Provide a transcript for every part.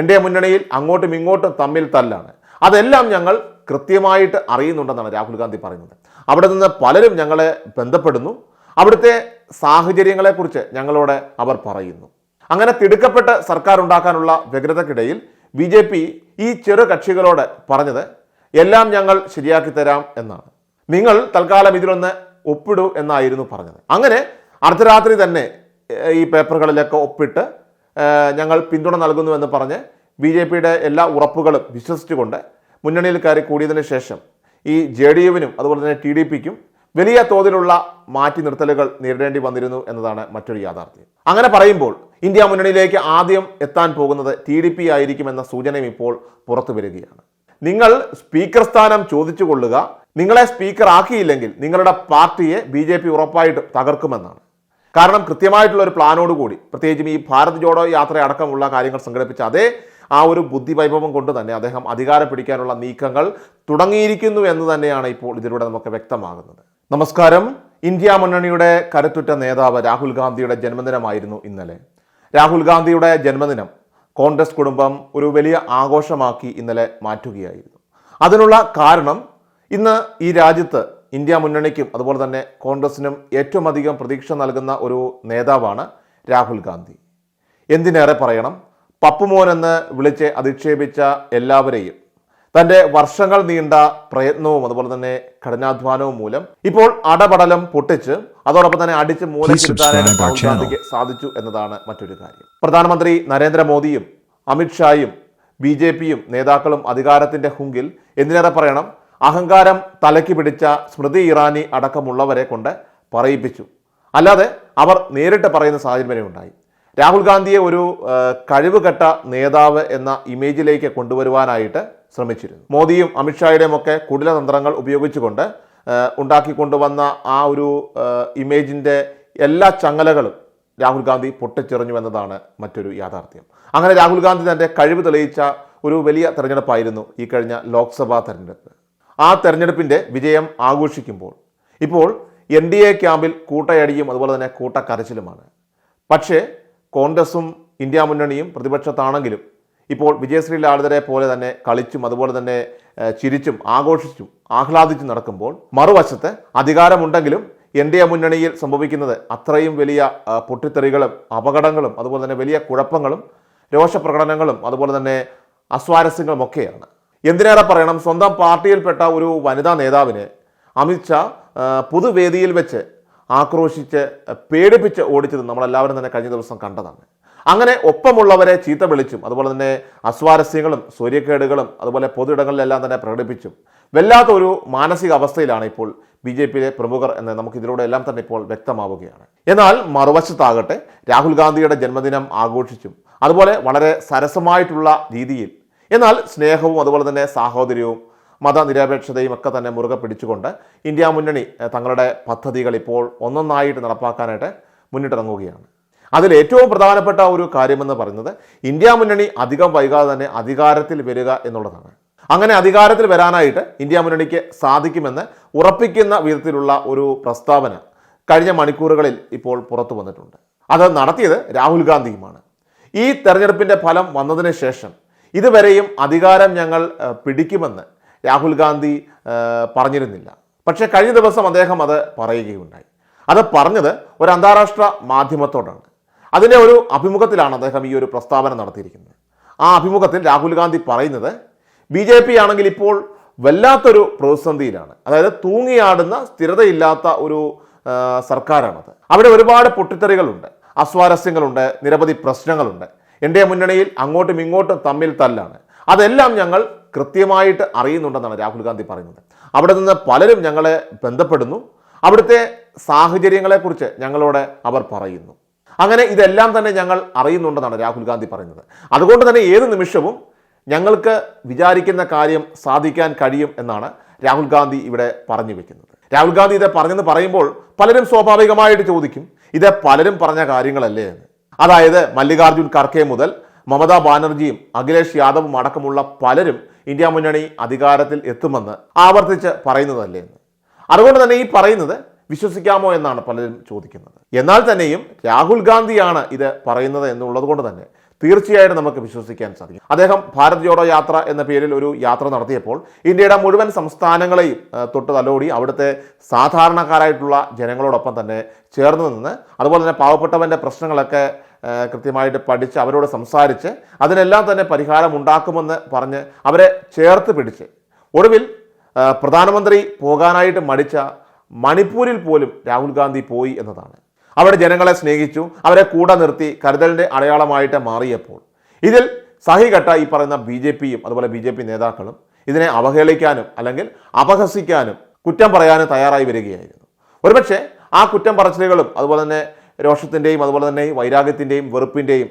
N D A മുന്നണിയിൽ അങ്ങോട്ടും ഇങ്ങോട്ടും തമ്മിൽ തല്ലാണ്. അതെല്ലാം ഞങ്ങൾ കൃത്യമായിട്ട് അറിയുന്നുണ്ടെന്നാണ് രാഹുൽ ഗാന്ധി പറയുന്നത്. അവിടെ നിന്ന് പലരും ഞങ്ങളെ ബന്ധപ്പെടുന്നു. അവിടുത്തെ സാഹചര്യങ്ങളെക്കുറിച്ച് ഞങ്ങളോട് അവർ പറയുന്നു. അങ്ങനെ തിടുക്കപ്പെട്ട് സർക്കാർ ഉണ്ടാക്കാനുള്ള വ്യഗ്രതക്കിടയിൽ ബി ജെ പി ഈ ചെറു കക്ഷികളോട് പറഞ്ഞത് എല്ലാം ഞങ്ങൾ ശരിയാക്കി തരാം എന്നാണ്. നിങ്ങൾ തൽക്കാലം ഇതിലൊന്ന് ഒപ്പിടൂ എന്നായിരുന്നു പറഞ്ഞത്. അങ്ങനെ അർദ്ധരാത്രി തന്നെ ഈ പേപ്പറുകളിലൊക്കെ ഒപ്പിട്ട് ഞങ്ങൾ പിന്തുണ നൽകുന്നുവെന്ന് പറഞ്ഞ് ബി ജെ പിയുടെ എല്ലാ ഉറപ്പുകളും വിശ്വസിച്ചുകൊണ്ട് മുന്നണിയിൽ കയറി കൂടിയതിന് ശേഷം ഈ ജെ ഡി യുവിനും അതുപോലെ തന്നെ ടി ഡി പിക്കും വലിയ തോതിലുള്ള മാറ്റി നിർത്തലുകൾ നേരിടേണ്ടി വന്നിരുന്നു എന്നതാണ് മറ്റൊരു യാഥാർത്ഥ്യം. അങ്ങനെ പറയുമ്പോൾ ഇന്ത്യ മുന്നണിയിലേക്ക് ആദ്യം എത്താൻ പോകുന്നത് ടി ഡി പി ആയിരിക്കുമെന്ന സൂചനയും ഇപ്പോൾ പുറത്തു വരികയാണ്. നിങ്ങൾ സ്പീക്കർ സ്ഥാനം ചോദിച്ചുകൊള്ളുക നിങ്ങളെ സ്പീക്കർ ആക്കിയില്ലെങ്കിൽ നിങ്ങളുടെ പാർട്ടിയെ ബി ഉറപ്പായിട്ടും തകർക്കുമെന്നാണ്. കാരണം കൃത്യമായിട്ടുള്ള ഒരു പ്ലാനോട് കൂടി പ്രത്യേകിച്ചും ഈ ഭാരത് ജോഡോ യാത്ര അടക്കമുള്ള കാര്യങ്ങൾ സംഘടിപ്പിച്ച അതേ ആ ഒരു ബുദ്ധിവൈഭവം കൊണ്ട് തന്നെ അദ്ദേഹം അധികാരം പിടിക്കാനുള്ള നീക്കങ്ങൾ തുടങ്ങിയിരിക്കുന്നു എന്ന് തന്നെയാണ് ഇപ്പോൾ ഇതിലൂടെ നമുക്ക് വ്യക്തമാകുന്നത്. നമസ്കാരം. ഇന്ത്യ മുന്നണിയുടെ കരുത്തുറ്റ നേതാവ് രാഹുൽ ഗാന്ധിയുടെ ജന്മദിനമായിരുന്നു ഇന്നലെ. രാഹുൽ ഗാന്ധിയുടെ ജന്മദിനം കോൺഗ്രസ് കുടുംബം ഒരു വലിയ ആഘോഷമാക്കി ഇന്നലെ മാറ്റുകയായിരുന്നു. അതിനുള്ള കാരണം ഇന്ന് ഈ രാജ്യത്ത് ഇന്ത്യ മുന്നണിക്കും അതുപോലെ തന്നെ കോൺഗ്രസിനും ഏറ്റവും അധികം പ്രതീക്ഷ നൽകുന്ന ഒരു നേതാവാണ് രാഹുൽ ഗാന്ധി. എന്തിനേറെ പറയണം? പപ്പുമോൻ എന്ന് വിളിച്ച് അധിക്ഷേപിച്ച എല്ലാവരെയും തന്റെ വർഷങ്ങൾ നീണ്ട പ്രയത്നവും അതുപോലെ തന്നെ കഠിനാധ്വാനവും മൂലം ഇപ്പോൾ അടപടലം പൊട്ടിച്ച് അതോടൊപ്പം തന്നെ അടിച്ച് our രാഹുൽ ഗാന്ധിക്ക് സാധിച്ചു എന്നതാണ് മറ്റൊരു കാര്യം. പ്രധാനമന്ത്രി നരേന്ദ്രമോദിയും അമിത്ഷായും ബി ജെ പിയും നേതാക്കളും അധികാരത്തിന്റെ ഹുങ്കിൽ എന്തിനേറെ പറയണം? അഹങ്കാരം തലയ്ക്ക് പിടിച്ച സ്മൃതി ഇറാനി അടക്കമുള്ളവരെ കൊണ്ട് പറയിപ്പിച്ചു. അല്ലാതെ അവർ നേരിട്ട് പറയുന്ന സാഹചര്യം വരെ ഉണ്ടായി. രാഹുൽ ഗാന്ധിയെ ഒരു കഴിവുകെട്ട നേതാവ് എന്ന ഇമേജിലേക്ക് കൊണ്ടുവരുവാനായിട്ട് ശ്രമിച്ചിരുന്നു. മോദിയും അമിത്ഷായുടെയും ഒക്കെ കുടിലതന്ത്രങ്ങൾ ഉപയോഗിച്ചുകൊണ്ട് ഉണ്ടാക്കിക്കൊണ്ടുവന്ന ആ ഒരു ഇമേജിന്റെ എല്ലാ ചങ്ങലകളും രാഹുൽ ഗാന്ധി പൊട്ടിച്ചെറിഞ്ഞു എന്നതാണ് മറ്റൊരു യാഥാർത്ഥ്യം. അങ്ങനെ രാഹുൽ ഗാന്ധി തന്റെ കഴിവ് തെളിയിച്ച ഒരു വലിയ തെരഞ്ഞെടുപ്പായിരുന്നു ഈ കഴിഞ്ഞ ലോക്സഭാ തെരഞ്ഞെടുപ്പ്. ആ തെരഞ്ഞെടുപ്പിന്റെ വിജയം ആഘോഷിക്കുമ്പോൾ ഇപ്പോൾ എൻ ഡി എ ക്യാമ്പിൽ കൂട്ടയടിയും അതുപോലെ തന്നെ കൂട്ടക്കരച്ചിലുമാണ്. പക്ഷേ കോൺഗ്രസും ഇന്ത്യ മുന്നണിയും പ്രതിപക്ഷത്താണെങ്കിലും ഇപ്പോൾ വിജയശ്രീ ലാളിതരെ പോലെ തന്നെ കളിച്ചും അതുപോലെ തന്നെ ചിരിച്ചും ആഘോഷിച്ചും ആഹ്ലാദിച്ചും നടക്കുമ്പോൾ മറുവശത്ത് അധികാരമുണ്ടെങ്കിലും എൻ ഡി എ മുന്നണിയിൽ സംഭവിക്കുന്നത് അത്രയും വലിയ പൊട്ടിത്തെറികളും അപകടങ്ങളും അതുപോലെ തന്നെ വലിയ കുഴപ്പങ്ങളും രോഷപ്രകടനങ്ങളും അതുപോലെ തന്നെ അസ്വാരസ്യങ്ങളും ഒക്കെയാണ് എന്തിനേറെ പറയണം? സ്വന്തം പാർട്ടിയിൽപ്പെട്ട ഒരു വനിതാ നേതാവിനെ അമിത്ഷാ പുതുവേദിയിൽ വെച്ച് ആക്രോശിച്ച് പേടിപ്പിച്ച് ഓടിച്ചത് നമ്മളെല്ലാവരും തന്നെ കഴിഞ്ഞ ദിവസം കണ്ടതാണ്. അങ്ങനെ ഒപ്പമുള്ളവരെ ചീത്ത വിളിച്ചും അതുപോലെ തന്നെ അസ്വാരസ്യങ്ങളും സൂര്യക്കേടുകളും അതുപോലെ പൊതുയിടങ്ങളിലെല്ലാം തന്നെ പ്രകടിപ്പിച്ചും വല്ലാത്ത ഒരു മാനസിക അവസ്ഥയിലാണ് ഇപ്പോൾ ബി ജെ പിയിലെ പ്രമുഖർ എന്ന് നമുക്ക് ഇതിലൂടെ എല്ലാം തന്നെ ഇപ്പോൾ വ്യക്തമാവുകയാണ്. എന്നാൽ മറുവശത്താകട്ടെ രാഹുൽ ഗാന്ധിയുടെ ജന്മദിനം ആഘോഷിച്ചും അതുപോലെ വളരെ സരസമായിട്ടുള്ള രീതിയിൽ എന്നാൽ സ്നേഹവും അതുപോലെ തന്നെ സാഹോദര്യവും മതനിരപേക്ഷതയും ഒക്കെ തന്നെ മുറുകെ പിടിച്ചുകൊണ്ട് ഇന്ത്യ മുന്നണി തങ്ങളുടെ പദ്ധതികൾ ഇപ്പോൾ ഒന്നൊന്നായിട്ട് നടപ്പാക്കാനായിട്ട് മുന്നിട്ടിറങ്ങുകയാണ്. അതിൽ ഏറ്റവും പ്രധാനപ്പെട്ട ഒരു കാര്യമെന്ന് പറയുന്നത് ഇന്ത്യ മുന്നണി അധികം വൈകാതെ തന്നെ അധികാരത്തിൽ വരിക എന്നുള്ളതാണ്. അങ്ങനെ അധികാരത്തിൽ വരാനായിട്ട് ഇന്ത്യ മുന്നണിക്ക് സാധിക്കുമെന്ന് ഉറപ്പിക്കുന്ന വിധത്തിലുള്ള ഒരു പ്രസ്താവന കഴിഞ്ഞ മണിക്കൂറുകളിൽ ഇപ്പോൾ പുറത്തു വന്നിട്ടുണ്ട്. അത് നടത്തിയത് രാഹുൽ ഗാന്ധിയുമാണ്. ഈ തെരഞ്ഞെടുപ്പിന്റെ ഫലം വന്നതിന് ശേഷം ഇതുവരെയും അധികാരം ഞങ്ങൾ പിടിക്കുമെന്ന് രാഹുൽ ഗാന്ധി പറഞ്ഞിരുന്നില്ല. പക്ഷേ കഴിഞ്ഞ ദിവസം അദ്ദേഹം അത് പറയുകയുണ്ടായി. അത് പറഞ്ഞത് ഒരു അന്താരാഷ്ട്ര മാധ്യമത്തോടാണ്. അതിന്റെ ഒരു അഭിമുഖത്തിലാണ് അദ്ദേഹം ഈ ഒരു പ്രസ്താവന നടത്തിയിരിക്കുന്നത്. ആ അഭിമുഖത്തിൽ രാഹുൽ ഗാന്ധി പറയുന്നത് ബി ജെ പി ആണെങ്കിൽ ഇപ്പോൾ വല്ലാത്തൊരു പ്രതിസന്ധിയിലാണ്. അതായത് തൂങ്ങിയാടുന്ന സ്ഥിരതയില്ലാത്ത ഒരു സർക്കാരാണത്. അവിടെ ഒരുപാട് പൊട്ടിത്തെറികളുണ്ട്. അസ്വാരസ്യങ്ങളുണ്ട്. നിരവധി പ്രശ്നങ്ങളുണ്ട്. എൻ ഡി എ മുന്നണിയിൽ അങ്ങോട്ടും ഇങ്ങോട്ടും തമ്മിൽ തല്ലാണ്. അതെല്ലാം ഞങ്ങൾ കൃത്യമായിട്ട് അറിയുന്നുണ്ടെന്നാണ് രാഹുൽ ഗാന്ധി പറയുന്നത്. അവിടെ നിന്ന് പലരും ഞങ്ങളെ ബന്ധപ്പെടുന്നു. അവിടുത്തെ സാഹചര്യങ്ങളെക്കുറിച്ച് ഞങ്ങളോട് അവർ പറയുന്നു. അങ്ങനെ ഇതെല്ലാം തന്നെ ഞങ്ങൾ അറിയുന്നുണ്ടെന്നാണ് രാഹുൽ ഗാന്ധി പറയുന്നത്. അതുകൊണ്ട് തന്നെ ഏത് നിമിഷവും ഞങ്ങൾക്ക് വിചാരിക്കുന്ന കാര്യം സാധിക്കാൻ കഴിയും എന്നാണ് രാഹുൽ ഗാന്ധി ഇവിടെ പറഞ്ഞു വെക്കുന്നത്. രാഹുൽ ഗാന്ധി ഇത് പറഞ്ഞെന്ന് പറയുമ്പോൾ പലരും സ്വാഭാവികമായിട്ട് ചോദിക്കും ഇത് പലരും പറഞ്ഞ കാര്യങ്ങളല്ലേ? എന്ന്. അതായത് മല്ലികാർജുൻ ഖർഗെ മുതൽ മമതാ ബാനർജിയും അഖിലേഷ് യാദവും അടക്കമുള്ള പലരും ഇന്ത്യ മുന്നണി അധികാരത്തിൽ എത്തുമെന്ന് ആവർത്തിച്ച് പറയുന്നതല്ലേ എന്ന്. അതുകൊണ്ട് തന്നെ ഈ പറയുന്നത് വിശ്വസിക്കാമോ എന്നാണ് പലരും ചോദിക്കുന്നത്. എന്നാൽ തന്നെയും രാഹുൽ ഗാന്ധിയാണ് ഇത് പറയുന്നത് എന്നുള്ളത് കൊണ്ട് തന്നെ തീർച്ചയായിട്ടും നമുക്ക് വിശ്വസിക്കാൻ സാധിക്കും. അദ്ദേഹം ഭാരത് ജോഡോ യാത്ര എന്ന പേരിൽ ഒരു യാത്ര നടത്തിയപ്പോൾ ഇന്ത്യയുടെ മുഴുവൻ സംസ്ഥാനങ്ങളെയും തൊട്ട് തലോടി അവിടുത്തെ സാധാരണക്കാരായിട്ടുള്ള ജനങ്ങളോടൊപ്പം തന്നെ ചേർന്ന് നിന്ന് അതുപോലെ തന്നെ പാവപ്പെട്ടവന്റെ പ്രശ്നങ്ങളൊക്കെ കൃത്യമായിട്ട് പഠിച്ച് അവരോട് സംസാരിച്ച് അതിനെല്ലാം തന്നെ പരിഹാരം ഉണ്ടാക്കുമെന്ന് പറഞ്ഞ് അവരെ ചേർത്ത് പിടിച്ച്. ഒടുവിൽ പ്രധാനമന്ത്രി പോകാനായിട്ട് മടിച്ച മണിപ്പൂരിൽ പോലും രാഹുൽ ഗാന്ധി പോയി എന്നതാണ്. അവിടെ ജനങ്ങളെ സ്നേഹിച്ചു അവരെ കൂടെ നിർത്തി കരുതലിന്റെ അടയാളമായിട്ട് മാറിയപ്പോൾ. ഇതിൽ സഹികെട്ട ഈ പറയുന്ന ബി ജെ പിയും അതുപോലെ ബി ജെ പി നേതാക്കളും ഇതിനെ അവഹേളിക്കാനും അല്ലെങ്കിൽ അപഹസിക്കാനും കുറ്റം പറയാനും തയ്യാറായി വരികയായിരുന്നു. ഒരുപക്ഷെ ആ കുറ്റം പറച്ചിലുകളും അതുപോലെ തന്നെ രോഷത്തിന്റെയും അതുപോലെ തന്നെ വൈരാഗ്യത്തിന്റെയും വെറുപ്പിന്റെയും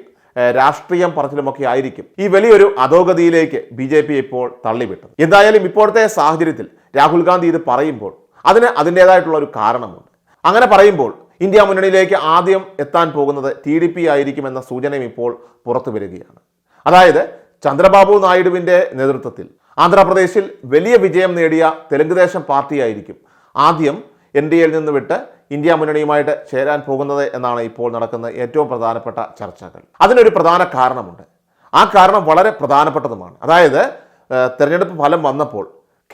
രാഷ്ട്രീയം പറച്ചിലുമൊക്കെ ആയിരിക്കും. ഈ വലിയൊരു അധോഗതിയിലേക്ക് ബി ജെ പി ഇപ്പോൾ തള്ളിവിട്ടത്. എന്തായാലും ഇപ്പോഴത്തെ സാഹചര്യത്തിൽ രാഹുൽ ഗാന്ധി ഇത് പറയുമ്പോൾ അതിന് അതിന്റെതായിട്ടുള്ള ഒരു കാരണമുണ്ട്. അങ്ങനെ പറയുമ്പോൾ ഇന്ത്യ മുന്നണിയിലേക്ക് ആദ്യം എത്താൻ പോകുന്നത് ടി ഡി പി ആയിരിക്കുമെന്ന സൂചനയും ഇപ്പോൾ പുറത്തു വരികയാണ്. അതായത് ചന്ദ്രബാബു നായിഡുവിന്റെ നേതൃത്വത്തിൽ ആന്ധ്രാപ്രദേശിൽ വലിയ വിജയം നേടിയ തെലുങ്കുദേശം പാർട്ടിയായിരിക്കും ആദ്യം എൻ ഡി എയിൽ നിന്ന് വിട്ട് ഇന്ത്യ മുന്നണിയുമായിട്ട് ചേരാൻ പോകുന്നത് എന്നാണ് ഇപ്പോൾ നടക്കുന്ന ഏറ്റവും പ്രധാനപ്പെട്ട ചർച്ചകൾ. അതിനൊരു പ്രധാന കാരണമുണ്ട്. ആ കാരണം വളരെ പ്രധാനപ്പെട്ടതുമാണ്. അതായത് തെരഞ്ഞെടുപ്പ് ഫലം വന്നപ്പോൾ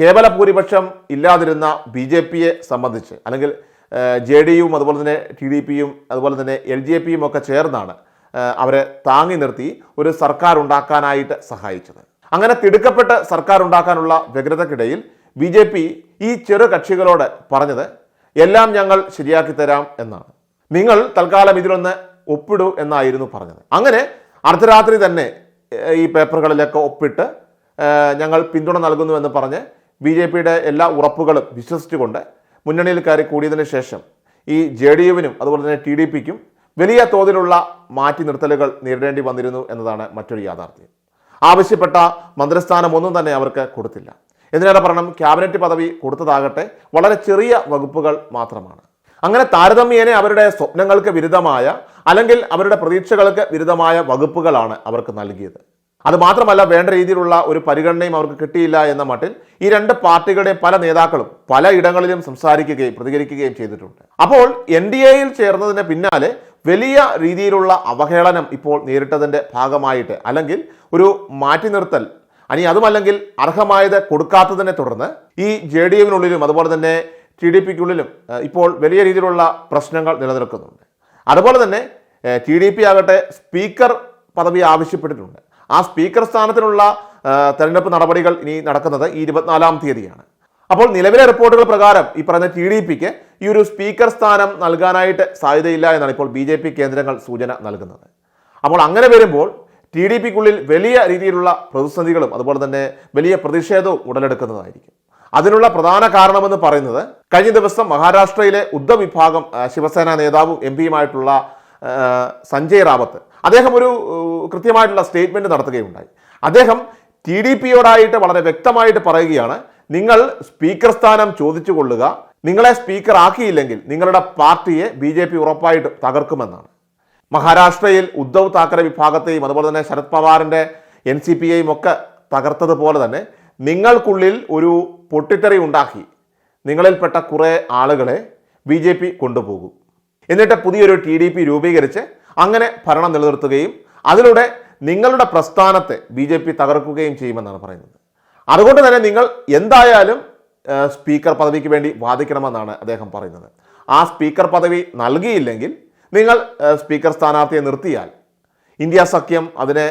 കേവല ഭൂരിപക്ഷം ഇല്ലാതിരുന്ന ബി ജെ പിയെ സംബന്ധിച്ച് അല്ലെങ്കിൽ ജെ ഡി യുവും അതുപോലെ തന്നെ ടി ഡി പിയും അതുപോലെ തന്നെ എൽ ജെ പിയും ഒക്കെ ചേർന്നാണ് അവരെ താങ്ങി നിർത്തി ഒരു സർക്കാർ ഉണ്ടാക്കാനായിട്ട് സഹായിച്ചത്. അങ്ങനെ തിടുക്കപ്പെട്ട് സർക്കാർ ഉണ്ടാക്കാനുള്ള വ്യഗ്രതക്കിടയിൽ ബി ജെ പി ഈ ചെറു കക്ഷികളോട് പറഞ്ഞത് എല്ലാം ഞങ്ങൾ ശരിയാക്കി തരാം എന്നാണ്. നിങ്ങൾ തൽക്കാലം ഇതിലൊന്ന് ഒപ്പിടൂ എന്നായിരുന്നു പറഞ്ഞത്. അങ്ങനെ അർദ്ധരാത്രി തന്നെ ഈ പേപ്പറുകളിലൊക്കെ ഒപ്പിട്ട് ഞങ്ങൾ പിന്തുണ നൽകുന്നുവെന്ന് പറഞ്ഞ് ബി ജെ പിയുടെ എല്ലാ ഉറപ്പുകളും വിശ്വസിച്ചുകൊണ്ട് മുന്നണിയിൽ കയറി കൂടിയതിന് ശേഷം ഈ ജെ ഡി യുവിനും അതുപോലെ തന്നെ ടി ഡി പിക്കും വലിയ തോതിലുള്ള മാറ്റി നിർത്തലുകൾ നേരിടേണ്ടി വന്നിരുന്നു എന്നതാണ് മറ്റൊരു യാഥാർത്ഥ്യം. ആവശ്യപ്പെട്ട മന്ത്രിസ്ഥാനം ഒന്നും തന്നെ അവർക്ക് കൊടുത്തില്ല. എന്തിനേറെ പറയണം? ക്യാബിനറ്റ് പദവി കൊടുത്തതാകട്ടെ. വളരെ ചെറിയ വകുപ്പുകൾ മാത്രമാണ്. അങ്ങനെ താരതമ്യേനെ അവരുടെ സ്വപ്നങ്ങൾക്ക് വിരുദ്ധമായ അല്ലെങ്കിൽ അവരുടെ പ്രതീക്ഷകൾക്ക് വിരുദ്ധമായ വകുപ്പുകളാണ് അവർക്ക് നൽകിയത്. അതുമാത്രമല്ല വേണ്ട രീതിയിലുള്ള ഒരു പരിഗണനയും അവർക്ക് കിട്ടിയില്ല എന്ന മട്ടിൽ ഈ രണ്ട് പാർട്ടികളുടെയും പല നേതാക്കളും പല ഇടങ്ങളിലും സംസാരിക്കുകയും പ്രതികരിക്കുകയും ചെയ്തിട്ടുണ്ട്. അപ്പോൾ എൻ ഡി എയിൽ ചേർന്നതിന് പിന്നാലെ വലിയ രീതിയിലുള്ള അവഹേളനം ഇപ്പോൾ നേരിട്ടതിന്റെ ഭാഗമായിട്ട് അല്ലെങ്കിൽ ഒരു മാറ്റി നിർത്തൽ അനി അതുമല്ലെങ്കിൽ അർഹമായത് കൊടുക്കാത്തതിനെ തുടർന്ന് ഈ ജെ ഡി എഫിനുള്ളിലും അതുപോലെ തന്നെ ടി ഡി പിക്കുള്ളിലും ഇപ്പോൾ വലിയ രീതിയിലുള്ള പ്രശ്നങ്ങൾ നിലനിൽക്കുന്നുണ്ട്. അതുപോലെ തന്നെ ടി ഡി പി ആകട്ടെ സ്പീക്കർ പദവി ആവശ്യപ്പെട്ടിട്ടുണ്ട്. ആ സ്പീക്കർ സ്ഥാനത്തിനുള്ള തെരഞ്ഞെടുപ്പ് നടപടികൾ ഇനി നടക്കുന്നത് ഈ ഇരുപത്തിനാലാം തീയതിയാണ്. അപ്പോൾ നിലവിലെ റിപ്പോർട്ടുകൾ പ്രകാരം ഈ പറഞ്ഞ ടി ഡി പിക്ക് ഈ ഒരു സ്പീക്കർ സ്ഥാനം നൽകാനായിട്ട് സാധ്യതയില്ല എന്നാണ് ഇപ്പോൾ ബി ജെ പി കേന്ദ്രങ്ങൾ സൂചന നൽകുന്നത്. അപ്പോൾ അങ്ങനെ വരുമ്പോൾ ടി ഡി പിക്കുള്ളിൽ വലിയ രീതിയിലുള്ള പ്രതിസന്ധികളും അതുപോലെ തന്നെ വലിയ പ്രതിഷേധവും ഉടലെടുക്കുന്നതായിരിക്കും. അതിനുള്ള പ്രധാന കാരണമെന്ന് പറയുന്നത് കഴിഞ്ഞ ദിവസം മഹാരാഷ്ട്രയിലെ ഉദ്ധവ് വിഭാഗം ശിവസേന നേതാവും എം പിയുമായിട്ടുള്ള സഞ്ജയ് റാവത്ത് അദ്ദേഹം ഒരു കൃത്യമായിട്ടുള്ള സ്റ്റേറ്റ്മെന്റ് നടത്തുകയുണ്ടായി. അദ്ദേഹം ടി ഡി പിയോടായിട്ട് വളരെ വ്യക്തമായിട്ട് പറയുകയാണ് നിങ്ങൾ സ്പീക്കർ സ്ഥാനം ചോദിച്ചു കൊള്ളുക നിങ്ങളെ സ്പീക്കർ ആക്കിയില്ലെങ്കിൽ നിങ്ങളുടെ പാർട്ടിയെ ബി ജെ പി ഉറപ്പായിട്ട് തകർക്കുമെന്നാണ്. മഹാരാഷ്ട്രയിൽ ഉദ്ധവ് താക്കറെ വിഭാഗത്തെയും അതുപോലെ തന്നെ ശരത് പവാറിന്റെ എൻ സി പി പിയെയും ഒക്കെ തകർത്തതുപോലെ തന്നെ നിങ്ങൾക്കുള്ളിൽ ഒരു പൊട്ടിത്തെറി ഉണ്ടാക്കി നിങ്ങളിൽപ്പെട്ട കുറേ ആളുകളെ ബി ജെ പി കൊണ്ടുപോകും. എന്നിട്ട് പുതിയൊരു ടി ഡി പി രൂപീകരിച്ച് അങ്ങനെ ഭരണം നിലനിർത്തുകയും അതിലൂടെ നിങ്ങളുടെ പ്രസ്ഥാനത്തെ ബി ജെ പി തകർക്കുകയും ചെയ്യുമെന്നാണ് പറയുന്നത്. അതുകൊണ്ട് തന്നെ നിങ്ങൾ എന്തായാലും സ്പീക്കർ പദവിക്ക് വേണ്ടി വാദിക്കണമെന്നാണ് അദ്ദേഹം പറയുന്നത്. ആ സ്പീക്കർ പദവി നൽകിയില്ലെങ്കിൽ നിങ്ങൾ സ്പീക്കർ സ്ഥാനാർത്ഥിയെ നിർത്തിയാൽ ഇന്ത്യ സഖ്യം അതിനെ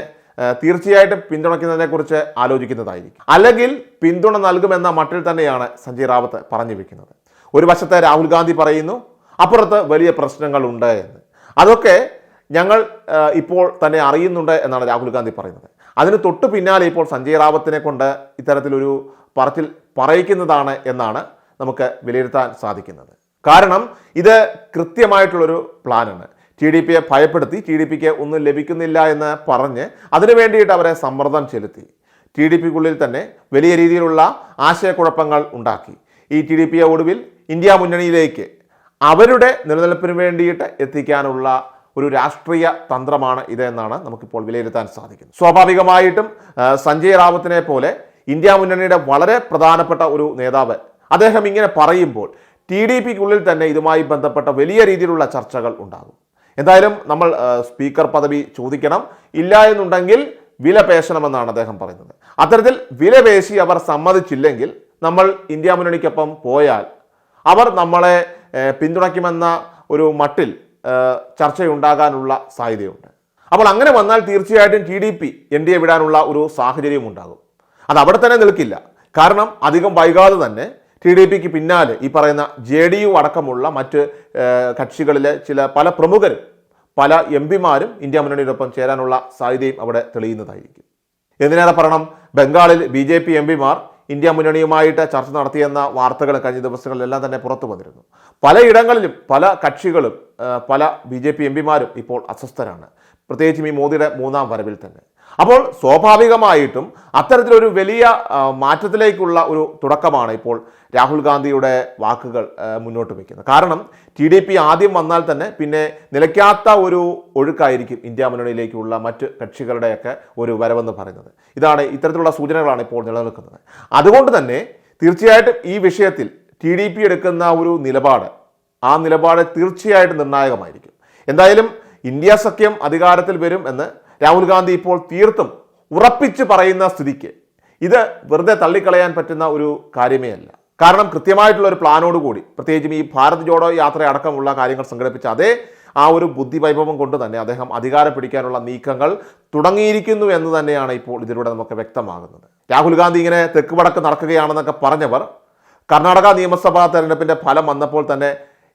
തീർച്ചയായിട്ടും പിന്തുണയ്ക്കുന്നതിനെക്കുറിച്ച് ആലോചിക്കുന്നതായിരിക്കും. അല്ലെങ്കിൽ പിന്തുണ നൽകുമെന്ന മട്ടിൽ തന്നെയാണ് സഞ്ജയ് റാവത്ത് പറഞ്ഞു വെക്കുന്നത്. ഒരു വശത്ത് രാഹുൽ ഗാന്ധി പറയുന്നു അപ്പുറത്ത് വലിയ പ്രശ്നങ്ങളുണ്ട് എന്ന്. അതൊക്കെ ഞങ്ങൾ ഇപ്പോൾ തന്നെ അറിയുന്നുണ്ട് എന്നാണ് രാഹുൽ ഗാന്ധി പറയുന്നത്. അതിന് തൊട്ടു പിന്നാലെ ഇപ്പോൾ സഞ്ജയ് റാവത്തിനെ കൊണ്ട് ഇത്തരത്തിലൊരു പറച്ചിൽ പറയിക്കുന്നതാണ് എന്നാണ് നമുക്ക് വിലയിരുത്താൻ സാധിക്കുന്നത്. കാരണം ഇത് കൃത്യമായിട്ടുള്ളൊരു പ്ലാനാണ്. ടി ഡി പിയെ ഭയപ്പെടുത്തി ടി ഡി പിക്ക് ഒന്നും ലഭിക്കുന്നില്ല എന്ന് പറഞ്ഞ് അതിനു വേണ്ടിയിട്ട് അവരെ സമ്മർദ്ദം ചെലുത്തി. ടി ഡി പിക്കുള്ളിൽ തന്നെ വലിയ രീതിയിലുള്ള ആശയക്കുഴപ്പങ്ങൾ ഉണ്ടാക്കി. ഈ ടി ഡി പിയെ ഒടുവിൽ ഇന്ത്യ മുന്നണിയിലേക്ക് അവരുടെ നിലനിൽപ്പിന് വേണ്ടിയിട്ട് എത്തിക്കാനുള്ള ഒരു രാഷ്ട്രീയ തന്ത്രമാണ് ഇതെന്നാണ് നമുക്കിപ്പോൾ വിലയിരുത്താൻ സാധിക്കുന്നത്. സ്വാഭാവികമായിട്ടും സഞ്ജയ് റാവത്തിനെ പോലെ ഇന്ത്യ മുന്നണിയുടെ വളരെ പ്രധാനപ്പെട്ട ഒരു നേതാവ് അദ്ദേഹം ഇങ്ങനെ പറയുമ്പോൾ ടി ഡി പിക്കുള്ളിൽ തന്നെ ഇതുമായി ബന്ധപ്പെട്ട വലിയ രീതിയിലുള്ള ചർച്ചകൾ ഉണ്ടാകും. എന്തായാലും നമ്മൾ സ്പീക്കർ പദവി ചോദിക്കണം. ഇല്ല എന്നുണ്ടെങ്കിൽ വില പേശണമെന്നാണ് അദ്ദേഹം പറയുന്നത്. അത്തരത്തിൽ വില പേശി അവർ സമ്മതിച്ചില്ലെങ്കിൽ നമ്മൾ ഇന്ത്യ മുന്നണിക്കൊപ്പം പോയാൽ അവർ നമ്മളെ പിന്തുണയ്ക്കുമെന്ന ഒരു മട്ടിൽ ചർച്ചയുണ്ടാകാനുള്ള സാധ്യതയുണ്ട്. അപ്പോൾ അങ്ങനെ വന്നാൽ തീർച്ചയായിട്ടും T D P N D A വിടാനുള്ള ഒരു സാഹചര്യം ഉണ്ടാകും. അത് അവിടെ തന്നെ നിൽക്കില്ല. കാരണം അധികം വൈകാതെ തന്നെ ടി ഡി പിക്ക് പിന്നാലെ ഈ പറയുന്ന ജെ ഡി യു അടക്കമുള്ള മറ്റ് കക്ഷികളിലെ ചില പല പ്രമുഖരും പല എം പിമാരും ഇന്ത്യ മുന്നണിയോടൊപ്പം ചേരാനുള്ള സാധ്യതയും അവിടെ തെളിയുന്നതായിരിക്കും. എന്തിനേറെ പറയണം? ബംഗാളിൽ ബി ജെ പി എം പിമാർ ഇന്ത്യ മുന്നണിയുമായിട്ട് ചർച്ച നടത്തിയെന്ന വാർത്തകൾ കഴിഞ്ഞ ദിവസങ്ങളിലെല്ലാം തന്നെ പുറത്തു വന്നിരുന്നു. പലയിടങ്ങളിലും പല കക്ഷികളും പല ബി ജെ പി എം പിമാരും ഇപ്പോൾ അസ്വസ്ഥരാണ്. പ്രത്യേകിച്ചും ഈ മോദിയുടെ മൂന്നാം വരവിൽ തന്നെ. അപ്പോൾ സ്വാഭാവികമായിട്ടും അത്തരത്തിലൊരു വലിയ മാറ്റത്തിലേക്കുള്ള ഒരു തുടക്കമാണ് ഇപ്പോൾ രാഹുൽ ഗാന്ധിയുടെ വാക്കുകൾ മുന്നോട്ട് വയ്ക്കുന്നത് കാരണം ടി ഡി പി ആദ്യം വന്നാൽ തന്നെ പിന്നെ നിലയ്ക്കാത്ത ഒരു ഒഴുക്കായിരിക്കും ഇന്ത്യ മുന്നണിയിലേക്കുള്ള മറ്റ് കക്ഷികളുടെയൊക്കെ ഒരു വരവെന്ന് പറയുന്നത്. ഇതാണ് ഇത്തരത്തിലുള്ള സൂചനകളാണ് ഇപ്പോൾ നിലനിൽക്കുന്നത്. അതുകൊണ്ട് തന്നെ തീർച്ചയായിട്ടും ഈ വിഷയത്തിൽ ടി ഡി പി എടുക്കുന്ന ഒരു നിലപാട് ആ നിലപാട് തീർച്ചയായിട്ടും നിർണായകമായിരിക്കും. എന്തായാലും ഇന്ത്യ സഖ്യം അധികാരത്തിൽ വരും എന്ന് രാഹുൽ ഗാന്ധി ഇപ്പോൾ തീർത്തും ഉറപ്പിച്ചു പറയുന്ന സ്ഥിതിക്ക്. ഇത് വെറുതെ തള്ളിക്കളയാൻ പറ്റുന്ന ഒരു കാര്യമേ അല്ല. കാരണം കൃത്യമായിട്ടുള്ള ഒരു പ്ലാനോട് കൂടി പ്രത്യേകിച്ചും ഈ ഭാരത് ജോഡോ യാത്ര അടക്കമുള്ള കാര്യങ്ങൾ സംഘടിപ്പിച്ച അതേ ആ ഒരു ബുദ്ധിവൈഭവം കൊണ്ട് തന്നെ അദ്ദേഹം അധികാരം പിടിക്കാനുള്ള നീക്കങ്ങൾ തുടങ്ങിയിരിക്കുന്നു എന്ന് തന്നെയാണ് ഇപ്പോൾ ഇതിലൂടെ നമുക്ക് വ്യക്തമാകുന്നത്. രാഹുൽ ഗാന്ധി ഇങ്ങനെ തെക്ക് വടക്ക് നടക്കുകയാണെന്നൊക്കെ പറഞ്ഞവർ കർണാടക നിയമസഭാ തെരഞ്ഞെടുപ്പിന്റെ ഫലം വന്നപ്പോൾ തന്നെ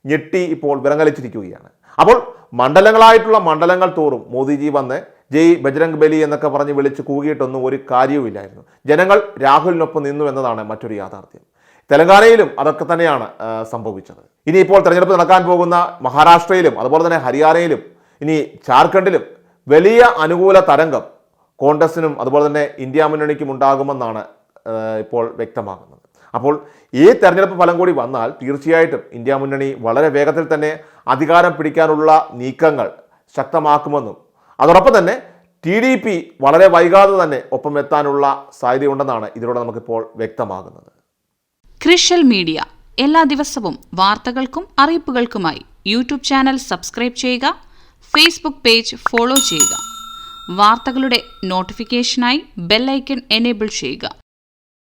ഞെട്ടി ഇപ്പോൾ വിറങ്ങലിച്ചിരിക്കുകയാണ്. അപ്പോൾ മണ്ഡലങ്ങളായിട്ടുള്ള മണ്ഡലങ്ങൾ തോറും മോദിജി വന്ന് ജയ് ബജ്രംഗ് ബലി എന്നൊക്കെ പറഞ്ഞ് വിളിച്ച് കൂകിയിട്ടൊന്നും ഒരു കാര്യവുമില്ലായിരുന്നു. ജനങ്ങൾ രാഹുലിനൊപ്പം നിന്നു എന്നതാണ് മറ്റൊരു യാഥാർത്ഥ്യം. തെലങ്കാനയിലും അതൊക്കെ തന്നെയാണ് സംഭവിച്ചത്. ഇനിയിപ്പോൾ തെരഞ്ഞെടുപ്പ് നടക്കാൻ പോകുന്ന മഹാരാഷ്ട്രയിലും അതുപോലെ തന്നെ ഹരിയാനയിലും ഇനി ജാർഖണ്ഡിലും വലിയ അനുകൂല തരംഗം കോൺഗ്രസിനും അതുപോലെ തന്നെ ഇന്ത്യ മുന്നണിക്കും ഉണ്ടാകുമെന്നാണ് ഇപ്പോൾ വ്യക്തമാകുന്നത്. അപ്പോൾ ഈ തെരഞ്ഞെടുപ്പ് ഫലം കൂടി വന്നാൽ തീർച്ചയായിട്ടും ഇന്ത്യ മുന്നണി വളരെ വേഗത്തിൽ തന്നെ അധികാരം പിടിക്കാനുള്ള നീക്കങ്ങൾ ശക്തമാക്കുമെന്നും അതോടൊപ്പം തന്നെ ടി ഡി പി വളരെ വൈകാതെ തന്നെ ഒപ്പം എത്താനുള്ള സാധ്യതയുണ്ടെന്നാണ് ഇതിലൂടെ നമുക്കിപ്പോൾ വ്യക്തമാകുന്നത്. ക്രിഷ്യൽ മീഡിയ എല്ലാ ദിവസവും വാർത്തകൾക്കും അറിയിപ്പുകൾക്കുമായി യൂട്യൂബ് ചാനൽ സബ്സ്ക്രൈബ് ചെയ്യുക ഫേസ്ബുക്ക് പേജ് ഫോളോ ചെയ്യുക. വാർത്തകളുടെ നോട്ടിഫിക്കേഷനായി ബെല്ലൈക്കൺ എനേബിൾ ചെയ്യുക.